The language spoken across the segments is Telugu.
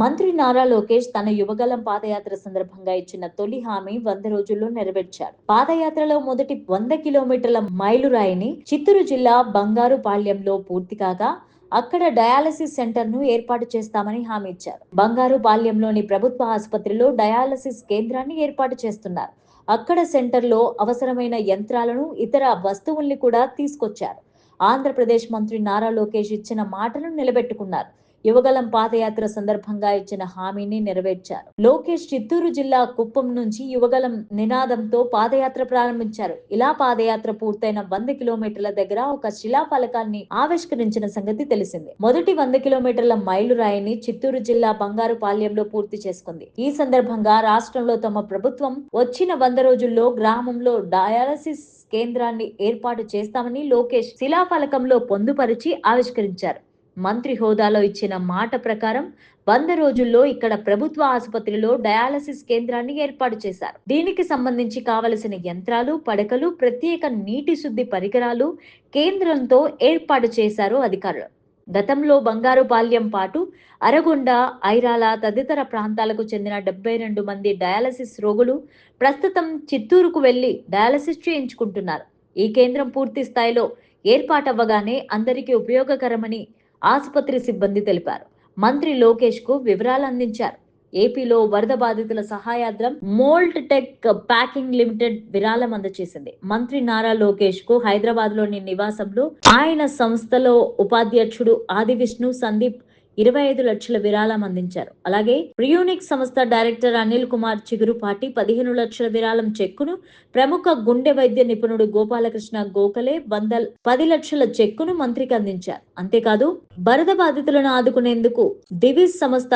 మంత్రి నారా లోకేష్ తన యువగలం పాదయాత్ర సందర్భంగా ఇచ్చిన తొలి హామీ వంద రోజుల్లో నెరవేర్చారు. పాదయాత్రలో మొదటి వంద కిలోమీటర్ల మైలురాయిని చిత్తూరు జిల్లా బంగారుపాళ్యంలో పూర్తి కాగా అక్కడ డయాలసిస్ సెంటర్ను ఏర్పాటు చేస్తామని హామీ ఇచ్చారు. బంగారుపాళ్యంలోని ప్రభుత్వ ఆసుపత్రిలో డయాలసిస్ కేంద్రాన్ని ఏర్పాటు చేస్తున్నారు. అక్కడ సెంటర్లో అవసరమైన యంత్రాలను ఇతర వస్తువుల్ని కూడా తీసుకొచ్చారు. ఆంధ్రప్రదేశ్ మంత్రి నారా లోకేష్ ఇచ్చిన మాటను నిలబెట్టుకున్నారు. యువగలం పాదయాత్ర సందర్భంగా ఇచ్చిన హామీని నెరవేర్చారు. లోకేష్ చిత్తూరు జిల్లా కుప్పం నుంచి యువగలం నినాదంతో పాదయాత్ర ప్రారంభించారు. ఇలా పాదయాత్ర పూర్తయిన వంద కిలోమీటర్ల దగ్గర ఒక శిలా ఫలకాన్ని ఆవిష్కరించిన సంగతి తెలిసింది. మొదటి వంద కిలోమీటర్ల మైలురాయిని చిత్తూరు జిల్లా బంగారుపాళ్యంలో పూర్తి చేసుకుంది. ఈ సందర్భంగా రాష్ట్రంలో తమ ప్రభుత్వం వచ్చిన వంద రోజుల్లో గ్రామంలో డయాలసిస్ కేంద్రాన్ని ఏర్పాటు చేస్తామని లోకేష్ శిలాఫలకంలో పొందుపరిచి ఆవిష్కరించారు. మంత్రి హోదాలో ఇచ్చిన మాట ప్రకారం వంద రోజుల్లో ఇక్కడ ప్రభుత్వ ఆసుపత్రిలో డయాలసిస్ కేంద్రాన్ని ఏర్పాటు చేశారు. దీనికి సంబంధించి కావలసిన యంత్రాలు పడకలు ప్రత్యేక నీటి శుద్ధి పరికరాలు కేంద్రంతో ఏర్పాటు చేశారు అధికారులు. గతంలో బంగారుపాల్యం పాటు అరగొండ ఐరాల తదితర ప్రాంతాలకు చెందిన డెబ్బై రెండు మంది డయాలసిస్ రోగులు ప్రస్తుతం చిత్తూరుకు వెళ్ళి డయాలసిస్ చేయించుకుంటున్నారు. ఈ కేంద్రం పూర్తి స్థాయిలో ఏర్పాటవ్వగానే అందరికీ ఉపయోగకరమని ఆసుపత్రి సిబ్బంది తెలిపారు. మంత్రి లోకేష్కు వివరాలు అందించారు. ఏపీలో వరద బాధితుల సహాయార్థం మోల్ట్ టెక్ ప్యాకింగ్ లిమిటెడ్ విరాళం అందజేసింది మంత్రి నారా లోకేష్కు హైదరాబాద్లోని నివాసంలో ఆయన సంస్థలో ఉపాధ్యక్షుడు ఆది విష్ణు సందీప్ ఇరవై ఐదు లక్షల విరాళం అందించారు. అలాగే ప్రియూనిక్ సంస్థ డైరెక్టర్ అనిల్ కుమార్ చిగురుపాటి పదిహేను లక్షల విరాళం చెక్కును ప్రముఖ గుండె వైద్య నిపుణుడు గోపాలకృష్ణ గోఖలే బందల్ పది లక్షల చెక్కును మంత్రికి అందించారు. అంతేకాదు వరద బాధితులను ఆదుకునేందుకు దివిస్ సంస్థ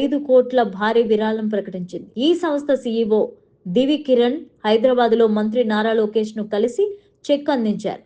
ఐదు కోట్ల భారీ విరాళం ప్రకటించింది. ఈ సంస్థ సీఈఓ దివి కిరణ్ హైదరాబాద్లో మంత్రి నారా లోకేష్ను కలిసి చెక్ అందించారు.